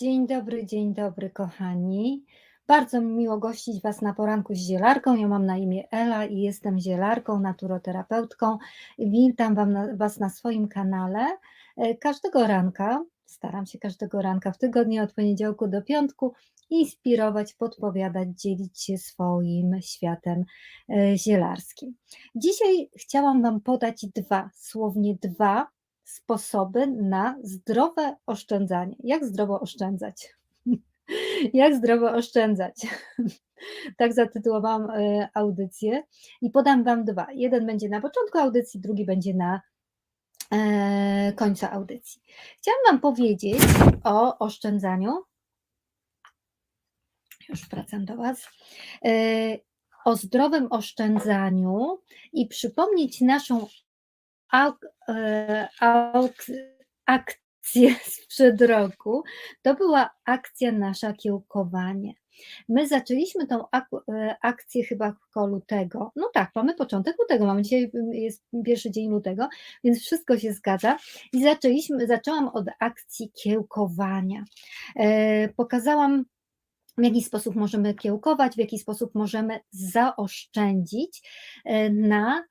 Dzień dobry, dzień dobry, kochani. Bardzo mi miło gościć Was na poranku z zielarką. Ja mam na imię Ela i jestem zielarką, naturoterapeutką. Witam wam na, Was na swoim kanale. E, Każdego ranka, staram się każdego ranka w tygodniu od poniedziałku do piątku inspirować, podpowiadać, dzielić się swoim światem e, zielarskim. Dzisiaj chciałam Wam podać dwa, słownie dwa sposoby na zdrowe oszczędzanie. Jak zdrowo oszczędzać? Jak zdrowo oszczędzać? Tak zatytułowałam e, audycję i podam Wam dwa. Jeden będzie na początku audycji, drugi będzie na e, końcu audycji. Chciałam Wam powiedzieć o oszczędzaniu. Już wracam do Was. E, o zdrowym oszczędzaniu i przypomnieć naszą akcję sprzed roku. To była akcja nasza kiełkowanie. My zaczęliśmy tą ak- e, akcję chyba koło lutego. No tak, mamy początek lutego, mamy dzisiaj jest pierwszy dzień lutego, więc wszystko się zgadza. I zaczęliśmy, zaczęłam od akcji kiełkowania. E, Pokazałam w jaki sposób możemy kiełkować, w jaki sposób możemy zaoszczędzić e, na e,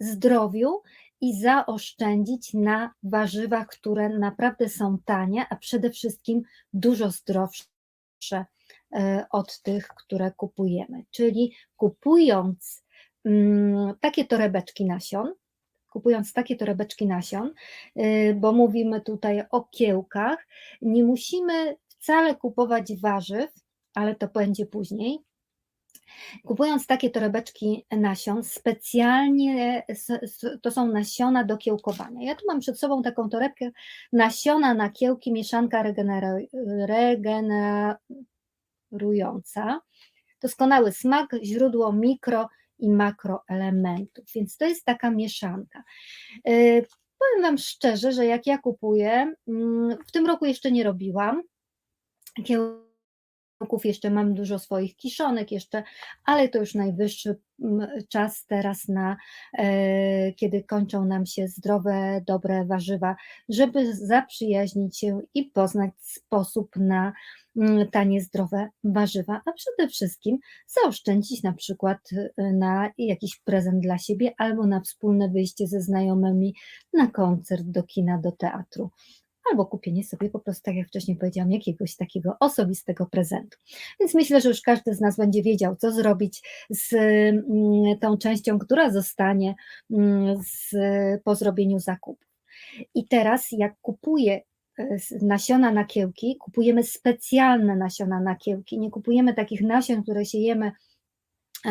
zdrowiu i zaoszczędzić na warzywach, które naprawdę są tanie, a przede wszystkim dużo zdrowsze e, od tych, które kupujemy. Czyli kupując mm, takie torebeczki nasion, kupując takie torebeczki nasion, y, bo mówimy tutaj o kiełkach, nie musimy wcale kupować warzyw, ale to będzie później. Kupując takie torebeczki nasion, specjalnie to są nasiona do kiełkowania. Ja tu mam przed sobą taką torebkę nasiona na kiełki, mieszanka regeneru- regenerująca. Doskonały smak, źródło mikro i makroelementów, więc to jest taka mieszanka. Yy, Powiem Wam szczerze, że jak ja kupuję, mm, w tym roku jeszcze nie robiłam, kiełków, jeszcze mam dużo swoich kiszonek jeszcze, ale to już najwyższy mm, czas teraz na, e, kiedy kończą nam się zdrowe, dobre warzywa, żeby zaprzyjaźnić się i poznać sposób na mm, tanie, zdrowe warzywa, a przede wszystkim zaoszczędzić na przykład e, na jakiś prezent dla siebie albo na wspólne wyjście ze znajomymi na koncert, do kina, do teatru albo kupienie sobie po prostu, tak jak wcześniej powiedziałam, jakiegoś takiego osobistego prezentu. Więc myślę, że już każdy z nas będzie wiedział, co zrobić z mm, tą częścią, która zostanie mm, z, po zrobieniu zakupów. I teraz, jak kupuję e, nasiona na kiełki, kupujemy specjalne nasiona na kiełki. Nie kupujemy takich nasion, które siejemy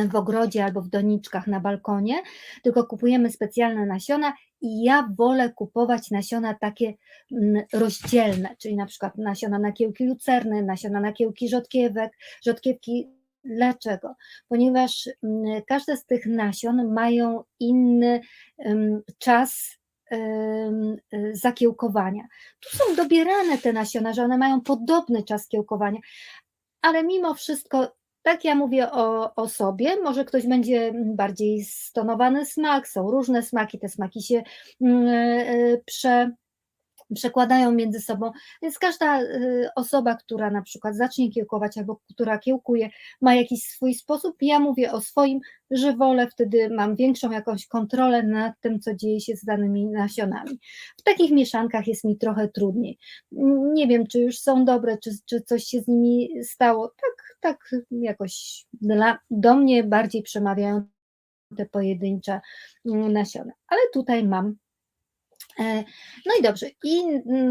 w ogrodzie albo w doniczkach na balkonie, tylko kupujemy specjalne nasiona i ja wolę kupować nasiona takie mm, rozdzielne, czyli na przykład nasiona na kiełki lucerny, nasiona na kiełki rzodkiewek, rzodkiewki Dlaczego? Ponieważ mm, każde z tych nasion mają inny czas zakiełkowania. Tu są dobierane te nasiona, że one mają podobny czas kiełkowania, ale mimo wszystko, tak ja mówię o, o sobie, może ktoś będzie bardziej stonowany smak, są różne smaki, te smaki się mm, e, prze, przekładają między sobą, więc każda y, osoba, która na przykład zacznie kiełkować albo która kiełkuje, ma jakiś swój sposób. Ja mówię o swoim, że wolę, wtedy mam większą jakąś kontrolę nad tym, co dzieje się z danymi nasionami. W takich mieszankach jest mi trochę trudniej. Nie wiem, czy już są dobre, czy, czy coś się z nimi stało. Tak, tak jakoś dla, do mnie bardziej przemawiają te pojedyncze mm, nasiona. Ale tutaj mam No i dobrze. I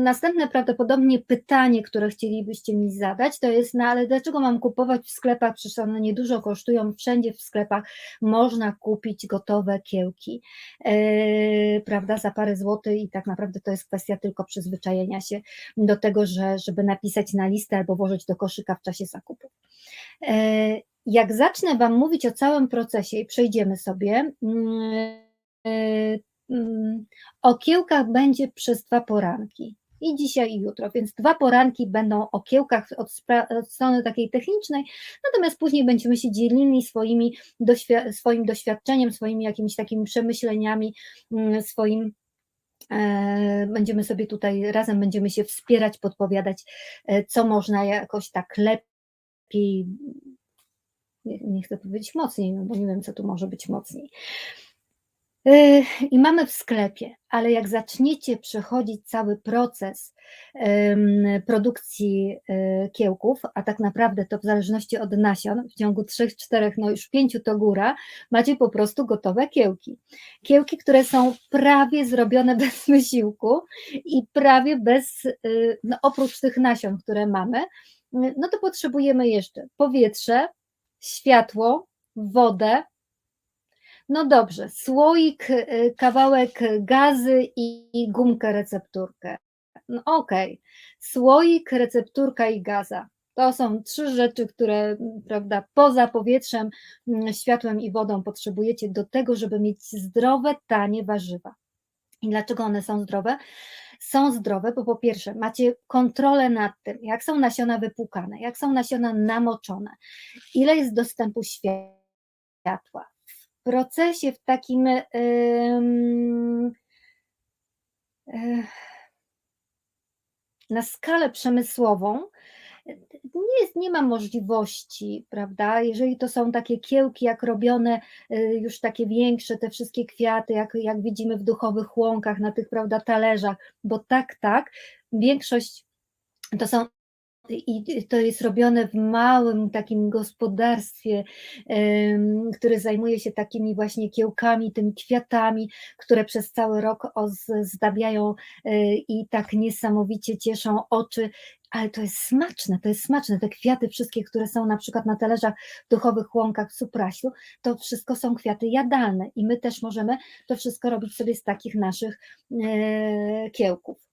następne prawdopodobnie pytanie, które chcielibyście mi zadać, to jest, no ale dlaczego mam kupować w sklepach, przecież one niedużo kosztują, wszędzie w sklepach można kupić gotowe kiełki, e, prawda, za parę złotych i tak naprawdę to jest kwestia tylko przyzwyczajenia się do tego, że, żeby napisać na listę albo włożyć do koszyka w czasie zakupu. E, Jak zacznę Wam mówić o całym procesie i przejdziemy sobie, e, mm, o kiełkach będzie przez dwa poranki. I dzisiaj, i jutro, więc dwa poranki będą o kiełkach od, od strony takiej technicznej, natomiast później będziemy się dzielili swoimi doświ- swoim doświadczeniem, swoimi jakimiś takimi przemyśleniami, mm, swoim E, będziemy sobie tutaj razem będziemy się wspierać, podpowiadać, e, co można jakoś tak lepiej, nie, nie chcę powiedzieć mocniej, no bo nie wiem, co tu może być mocniej. E, I mamy w sklepie, ale jak zaczniecie przechodzić cały proces produkcji e, kiełków, a tak naprawdę to w zależności od nasion, w ciągu 3-4, no już 5 to góra, macie po prostu gotowe kiełki. Kiełki, które są prawie zrobione bez wysiłku i prawie bez, y, no oprócz tych nasion, które mamy, no to potrzebujemy jeszcze powietrze, światło, wodę, no dobrze, słoik, y, kawałek gazy i gumkę recepturkę. No okej, słoik, recepturka i gaza. To są trzy rzeczy, które, mm, prawda, poza powietrzem, mm, światłem i wodą potrzebujecie do tego, żeby mieć zdrowe, tanie warzywa. I dlaczego one są zdrowe? Są zdrowe, bo po pierwsze macie kontrolę nad tym, jak są nasiona wypłukane, jak są nasiona namoczone, ile jest dostępu światła. Procesie w takim Ech. na skalę przemysłową nie, jest, nie ma możliwości, prawda? Jeżeli to są takie kiełki, jak robione y, już takie większe, te wszystkie kwiaty, jak, jak widzimy w duchowych łąkach, na tych, prawda, talerzach, bo tak, tak, większość to są i to jest robione w małym takim gospodarstwie, które zajmuje się takimi właśnie kiełkami, tymi kwiatami, które przez cały rok ozdabiają e, i tak niesamowicie cieszą oczy, ale to jest smaczne, to jest smaczne. Te kwiaty wszystkie, które są na przykład na talerzach duchowych łąkach w Supraślu, to wszystko są kwiaty jadalne i my też możemy to wszystko robić sobie z takich naszych e, kiełków.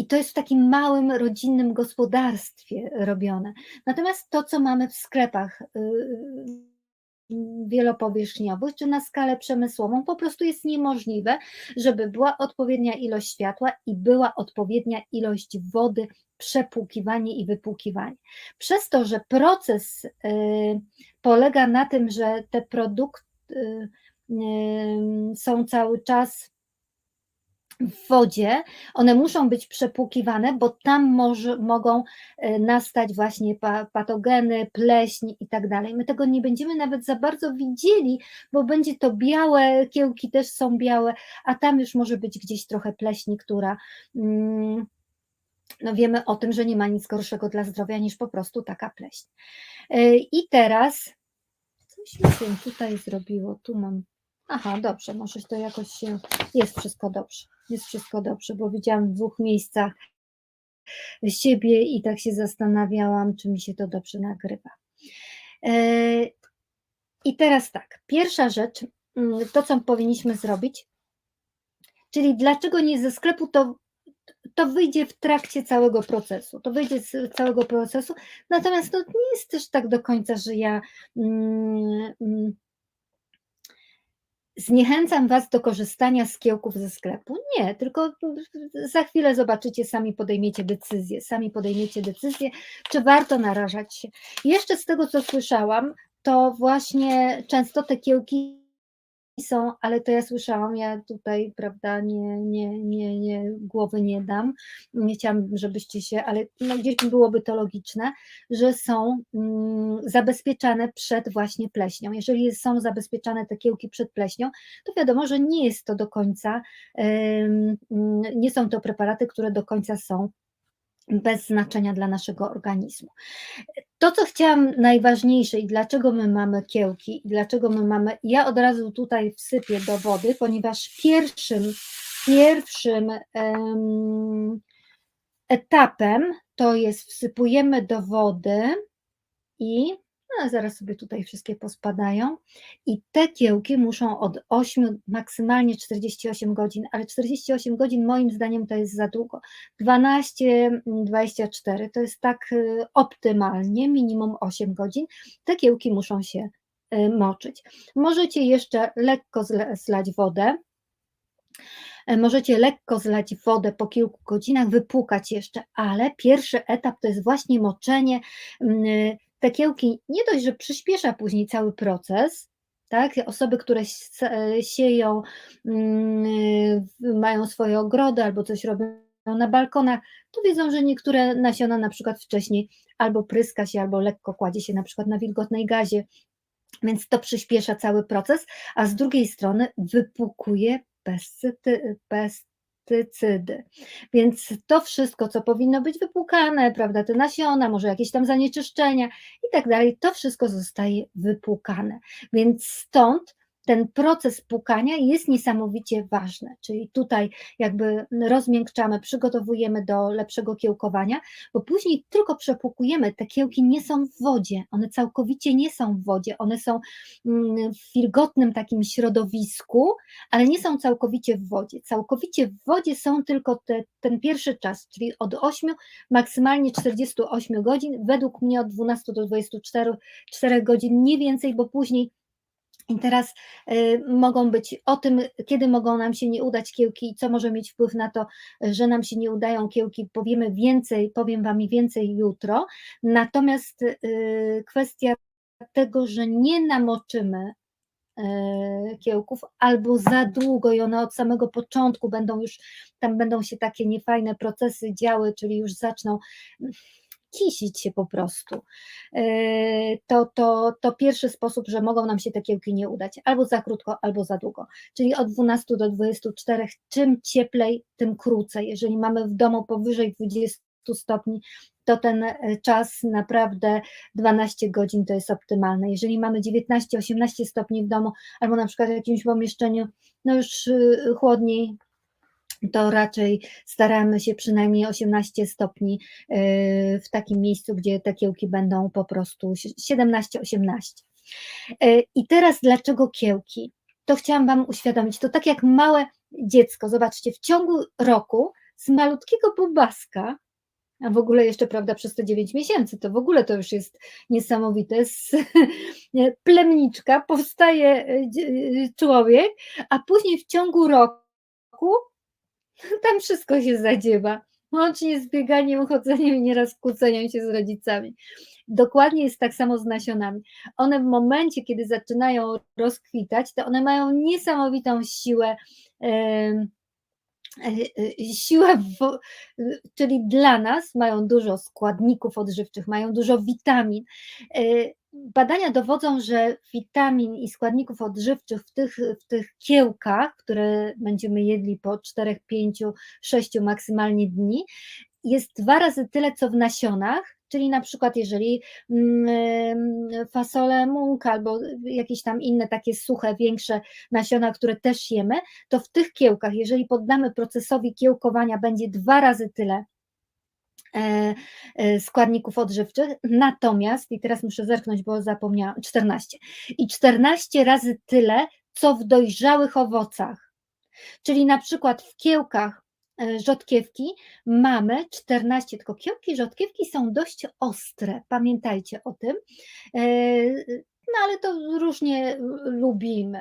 I to jest w takim małym, rodzinnym gospodarstwie robione. Natomiast to, co mamy w sklepach y, y, wielopowierzchniowych, czy na skalę przemysłową, po prostu jest niemożliwe, żeby była odpowiednia ilość światła i była odpowiednia ilość wody, przepłukiwanie i wypłukiwanie. Przez to, że proces y, polega na tym, że te produkty są cały czas w wodzie, one muszą być przepłukiwane, bo tam może, mogą e, nastać właśnie patogeny, pleśń i tak dalej. My tego nie będziemy nawet za bardzo widzieli, bo będzie to białe, kiełki też są białe, a tam już może być gdzieś trochę pleśni, która mm, no wiemy o tym, że nie ma nic gorszego dla zdrowia niż po prostu taka pleśń. E, I teraz coś mi się tutaj zrobiło, tu mam Aha, dobrze, może to jakoś się. Jest wszystko dobrze. Jest wszystko dobrze, bo widziałam w dwóch miejscach siebie i tak się zastanawiałam, czy mi się to dobrze nagrywa. E, I teraz tak, pierwsza rzecz, mm, to co powinniśmy zrobić, czyli dlaczego nie ze sklepu, to, to wyjdzie w trakcie całego procesu. To wyjdzie z całego procesu, natomiast to nie jest też tak do końca, że ja. Mm, mm Zniechęcam Was do korzystania z kiełków ze sklepu. Nie, tylko za chwilę zobaczycie, sami podejmiecie decyzję, sami podejmiecie decyzję, czy warto narażać się. Jeszcze z tego, co słyszałam, to właśnie często te kiełki są, ale to ja słyszałam, ja tutaj, prawda, nie, nie, nie, nie głowy nie dam, nie chciałam, żebyście się, ale no, gdzieś byłoby to logiczne, że są mm, zabezpieczane przed właśnie pleśnią. Jeżeli są zabezpieczane te kiełki przed pleśnią, to wiadomo, że nie jest to do końca, nie są to preparaty, które do końca są bez znaczenia dla naszego organizmu. To, co chciałam najważniejsze i dlaczego my mamy kiełki, i dlaczego my mamy, ja od razu tutaj wsypię do wody, ponieważ pierwszym, pierwszym um, etapem to jest wsypujemy do wody i no, zaraz sobie tutaj wszystkie pospadają. I te kiełki muszą od 8, maksymalnie 48 godzin, ale 48 godzin moim zdaniem to jest za długo. 12, 24 to jest tak y, optymalnie, minimum 8 godzin. Te kiełki muszą się y, moczyć. Możecie jeszcze lekko zlać wodę. E, możecie lekko zlać wodę po kilku godzinach, wypłukać jeszcze, ale pierwszy etap to jest właśnie moczenie te kiełki nie dość, że przyspiesza później cały proces, tak? Osoby, które sieją, mm, mają swoje ogrody albo coś robią na balkonach, to wiedzą, że niektóre nasiona na przykład wcześniej albo pryska się, albo lekko kładzie się na przykład na wilgotnej gazie, więc to przyspiesza cały proces, a z drugiej strony wypłukuje pescyty pestycydy. Więc to wszystko, co powinno być wypłukane, prawda, te nasiona, może jakieś tam zanieczyszczenia i tak dalej, to wszystko zostaje wypłukane. Więc stąd ten proces płukania jest niesamowicie ważny, czyli tutaj jakby rozmiękczamy, przygotowujemy do lepszego kiełkowania, bo później tylko przepłukujemy, te kiełki nie są w wodzie, one całkowicie nie są w wodzie, one są mm, w wilgotnym takim środowisku, ale nie są całkowicie w wodzie. Całkowicie w wodzie są tylko te, ten pierwszy czas, czyli od 8, maksymalnie 48 godzin, według mnie od 12 do 24 4 godzin, nie więcej, bo później i teraz y, mogą być o tym, kiedy mogą nam się nie udać kiełki i co może mieć wpływ na to, że nam się nie udają kiełki, powiemy więcej, powiem Wam więcej jutro. Natomiast y, kwestia tego, że nie namoczymy y, kiełków albo za długo i one od samego początku będą już, tam będą się takie niefajne procesy działy, czyli już zaczną kisić się po prostu. E, to, to, to pierwszy sposób, że mogą nam się te kiełki nie udać, albo za krótko, albo za długo. Czyli od 12 do 24, czym cieplej, tym krócej. Jeżeli mamy w domu powyżej 20 stopni, to ten e, czas naprawdę 12 godzin to jest optymalne. Jeżeli mamy 19-18 stopni w domu, albo na przykład w jakimś pomieszczeniu, no już y, chłodniej, to raczej staramy się przynajmniej 18 stopni y, w takim miejscu, gdzie te kiełki będą po prostu 17-18. Y, I teraz dlaczego kiełki? To chciałam Wam uświadomić. To tak jak małe dziecko, zobaczcie, w ciągu roku z malutkiego bubaska, a w ogóle jeszcze, prawda, przez te 9 miesięcy, to w ogóle to już jest niesamowite. Z plemniczka powstaje y, człowiek, a później w ciągu roku tam wszystko się zadziewa. Łącznie z bieganiem, chodzeniem nieraz kłóceniem się z rodzicami. Dokładnie jest tak samo z nasionami. One w momencie, kiedy zaczynają rozkwitać, to one mają niesamowitą siłę. Yy, siłę, czyli dla nas mają dużo składników odżywczych, mają dużo witamin. Badania dowodzą, że witamin i składników odżywczych w tych, w tych kiełkach, które będziemy jedli po 4, 5, 6 maksymalnie dni, jest dwa razy tyle, co w nasionach, czyli na przykład jeżeli mm, fasole mąk albo jakieś tam inne takie suche, większe nasiona, które też jemy, to w tych kiełkach, jeżeli poddamy procesowi kiełkowania, będzie dwa razy tyle składników odżywczych, natomiast, i teraz muszę zerknąć, bo zapomniałam, 14. I 14 razy tyle, co w dojrzałych owocach. Czyli na przykład w kiełkach e, rzodkiewki mamy 14, tylko kiełki rzodkiewki są dość ostre, pamiętajcie o tym, no ale to różnie lubimy.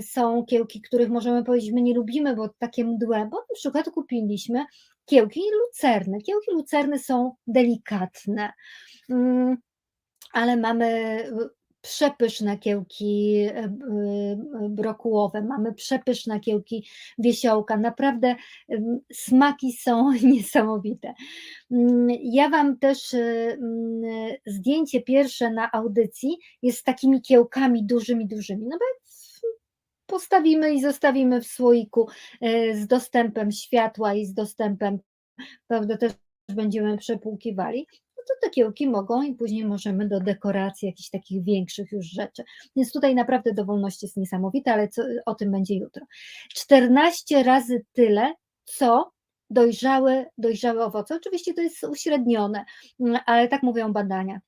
Są kiełki, których możemy powiedzieć, my nie lubimy, bo takie mdłe, bo na przykład kupiliśmy kiełki lucerny. Kiełki lucerny są delikatne, mm, ale mamy przepyszne kiełki e, e, brokułowe, mamy przepyszne kiełki wiesiołka, naprawdę smaki są niesamowite. Mm, ja Wam też mm, zdjęcie pierwsze na audycji jest z takimi kiełkami dużymi, dużymi, no bo postawimy i zostawimy w słoiku e, z dostępem światła i z dostępem, prawda, też będziemy przepłukiwali, no to te kiełki mogą i później możemy do dekoracji jakichś takich większych już rzeczy. Więc tutaj naprawdę dowolność jest niesamowita, ale co, o tym będzie jutro. 14 razy tyle, co dojrzałe, dojrzałe owoce. Oczywiście to jest uśrednione, mm, ale tak mówią badania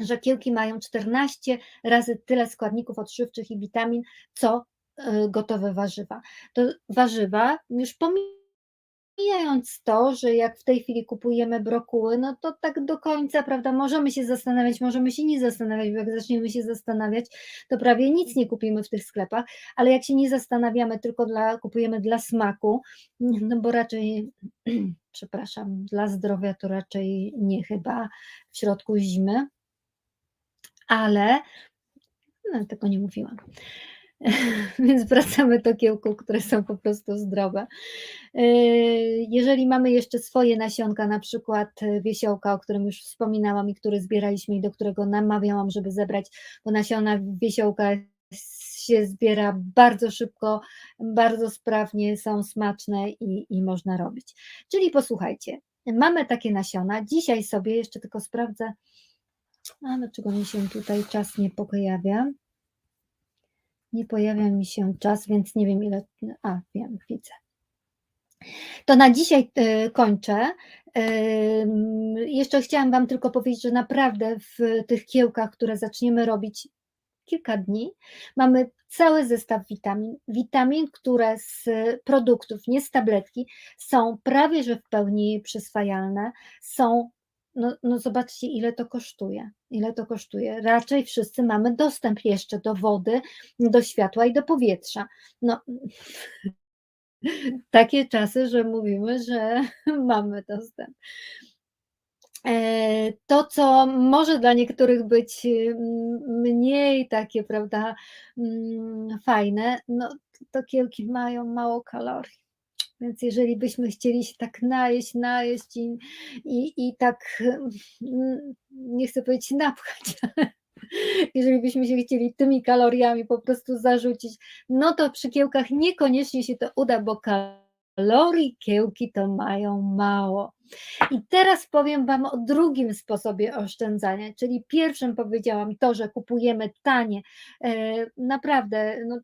że kiełki mają 14 razy tyle składników odżywczych i witamin, co gotowe warzywa. To warzywa, już pomijając to, że jak w tej chwili kupujemy brokuły, no to tak do końca, prawda, możemy się zastanawiać, możemy się nie zastanawiać, bo jak zaczniemy się zastanawiać, to prawie nic nie kupimy w tych sklepach, ale jak się nie zastanawiamy, tylko dla, kupujemy dla smaku, no bo raczej, przepraszam, dla zdrowia to raczej nie chyba w środku zimy, ale No, tego nie mówiłam. Więc wracamy do kiełków, które są po prostu zdrowe. Yy, jeżeli mamy jeszcze swoje nasionka, na przykład e, wiesiołka, o którym już wspominałam i który zbieraliśmy i do którego namawiałam, żeby zebrać, bo nasiona wiesiołka się zbiera bardzo szybko, bardzo sprawnie, są smaczne i, i można robić. Czyli posłuchajcie, mamy takie nasiona. Dzisiaj sobie jeszcze tylko sprawdzę, a dlaczego mi się tutaj czas nie pojawia. Nie pojawia mi się czas, więc nie wiem ile. A, wiem, widzę. To na dzisiaj y, kończę. Jeszcze chciałam Wam tylko powiedzieć, że naprawdę w tych kiełkach, które zaczniemy robić kilka dni, mamy cały zestaw witamin. Witamin, które z produktów, nie z tabletki, są prawie że w pełni przyswajalne, są no, no zobaczcie, ile to kosztuje. Ile to kosztuje. Raczej wszyscy mamy dostęp jeszcze do wody, do światła i do powietrza. No, takie czasy, że mówimy, że mamy dostęp. E, to, co może dla niektórych być mm, mniej takie, prawda, mm, fajne, no to kiełki mają mało kalorii. Więc jeżeli byśmy chcieli się tak najeść, najeść i, i, i tak, mm, nie chcę powiedzieć napchać, jeżeli byśmy się chcieli tymi kaloriami po prostu zarzucić, no to przy kiełkach niekoniecznie się to uda, bo kalorii kiełki to mają mało. I teraz powiem Wam o drugim sposobie oszczędzania, czyli pierwszym powiedziałam to, że kupujemy tanie, e, naprawdę no,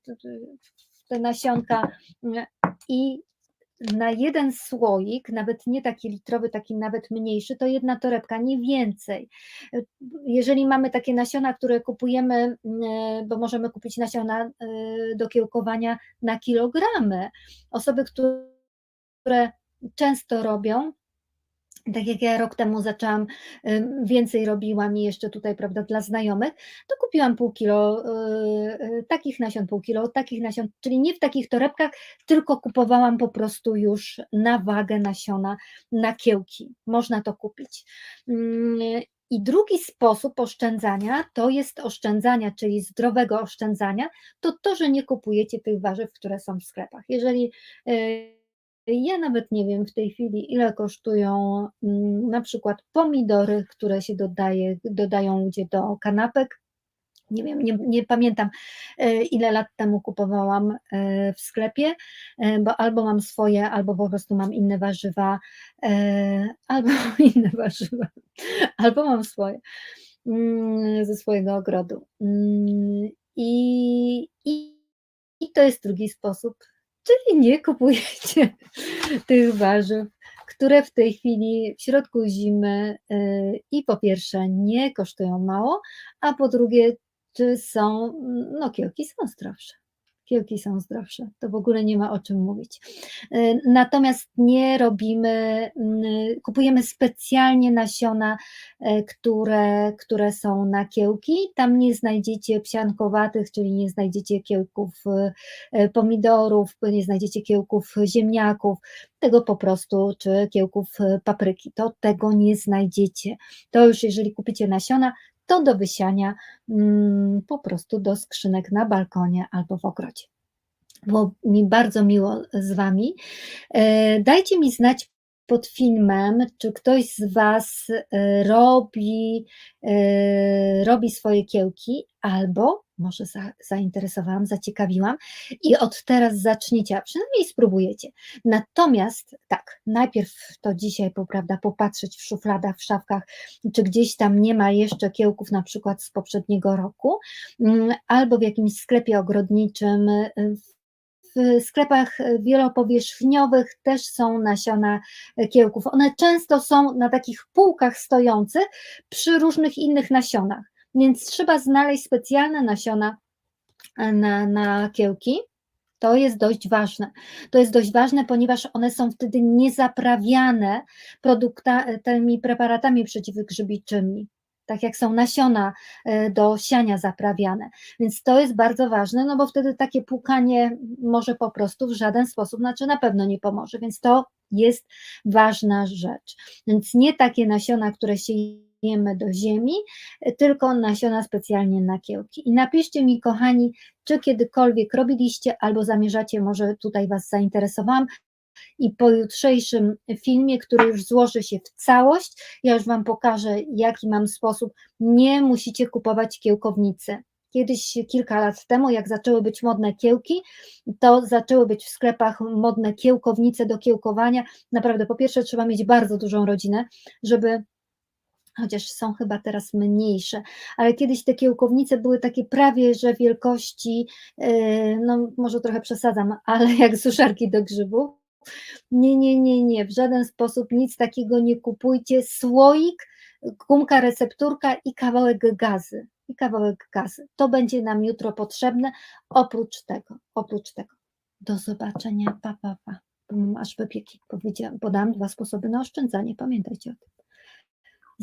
te nasionka mm, i na jeden słoik, nawet nie taki litrowy, taki nawet mniejszy, to jedna torebka, nie więcej. Jeżeli mamy takie nasiona, które kupujemy, mm, bo możemy kupić nasiona y, do kiełkowania na kilogramy, osoby, które często robią, tak jak ja rok temu zaczęłam, więcej robiłam i jeszcze tutaj, prawda, dla znajomych, to kupiłam pół kilo yy, takich nasion, pół kilo takich nasion, czyli nie w takich torebkach, tylko kupowałam po prostu już na wagę nasiona, na kiełki. Można to kupić. Yy, I drugi sposób oszczędzania to jest oszczędzania, czyli zdrowego oszczędzania, to to, że nie kupujecie tych warzyw, które są w sklepach. Jeżeli yy, ja nawet nie wiem w tej chwili, ile kosztują mm, na przykład pomidory, które się dodaje, dodają ludzie do kanapek. Nie wiem, nie, nie, pamiętam e, ile lat temu kupowałam e, w sklepie, e, bo albo mam swoje, albo po prostu mam inne warzywa, albo inne warzywa, albo mam swoje mm, ze swojego ogrodu. Mm, I, i, i to jest drugi sposób Czyli nie kupujecie tych warzyw, które w tej chwili w środku zimy y, i po pierwsze nie kosztują mało, a po drugie, czy są, no kiełki są zdrowsze kiełki są zdrowsze, to w ogóle nie ma o czym mówić. Y, natomiast nie robimy, y, kupujemy specjalnie nasiona, y, które, które są na kiełki. Tam nie znajdziecie psiankowatych, czyli nie znajdziecie kiełków pomidorów, nie znajdziecie kiełków ziemniaków, tego po prostu, czy kiełków papryki. To tego nie znajdziecie. To już jeżeli kupicie nasiona, to do wysiania mm, po prostu do skrzynek na balkonie albo w ogrodzie. Było mi bardzo miło z Wami. E, dajcie mi znać pod filmem, czy ktoś z Was e, robi, e, robi swoje kiełki, albo może za, zainteresowałam, zaciekawiłam i od teraz zaczniecie, a przynajmniej spróbujecie. Natomiast tak, najpierw to dzisiaj, prawda, popatrzeć w szufladach, w szafkach, czy gdzieś tam nie ma jeszcze kiełków na przykład z poprzedniego roku, mm, albo w jakimś sklepie ogrodniczym, w sklepach wielopowierzchniowych też są nasiona kiełków. One często są na takich półkach stojących przy różnych innych nasionach, więc trzeba znaleźć specjalne nasiona na, na kiełki. To jest dość ważne. To jest dość ważne, ponieważ one są wtedy niezaprawiane produktami, preparatami przeciwgrzybiczymi tak jak są nasiona e, do siania zaprawiane. Więc to jest bardzo ważne, no bo wtedy takie płukanie może po prostu w żaden sposób, znaczy na pewno nie pomoże, więc to jest ważna rzecz. Więc nie takie nasiona, które się sejemy do ziemi, tylko nasiona specjalnie na kiełki. I napiszcie mi, kochani, czy kiedykolwiek robiliście albo zamierzacie, może tutaj Was zainteresowałam, i po jutrzejszym filmie, który już złoży się w całość, ja już Wam pokażę, jaki mam sposób. Nie musicie kupować kiełkownicy. Kiedyś, kilka lat temu, jak zaczęły być modne kiełki, to zaczęły być w sklepach modne kiełkownice do kiełkowania. Naprawdę, po pierwsze, trzeba mieć bardzo dużą rodzinę, żeby chociaż są chyba teraz mniejsze, ale kiedyś te kiełkownice były takie prawie, że wielkości, yy, no może trochę przesadzam, ale jak suszarki do grzybów. Nie, nie, nie, nie, w żaden sposób nic takiego nie kupujcie. Słoik, gumka recepturka i kawałek gazy. I kawałek gazy. To będzie nam jutro potrzebne. Oprócz tego, oprócz tego. Do zobaczenia. Pa, pa, pa. Aż wypieki. Podam dwa sposoby na oszczędzanie. Pamiętajcie o tym.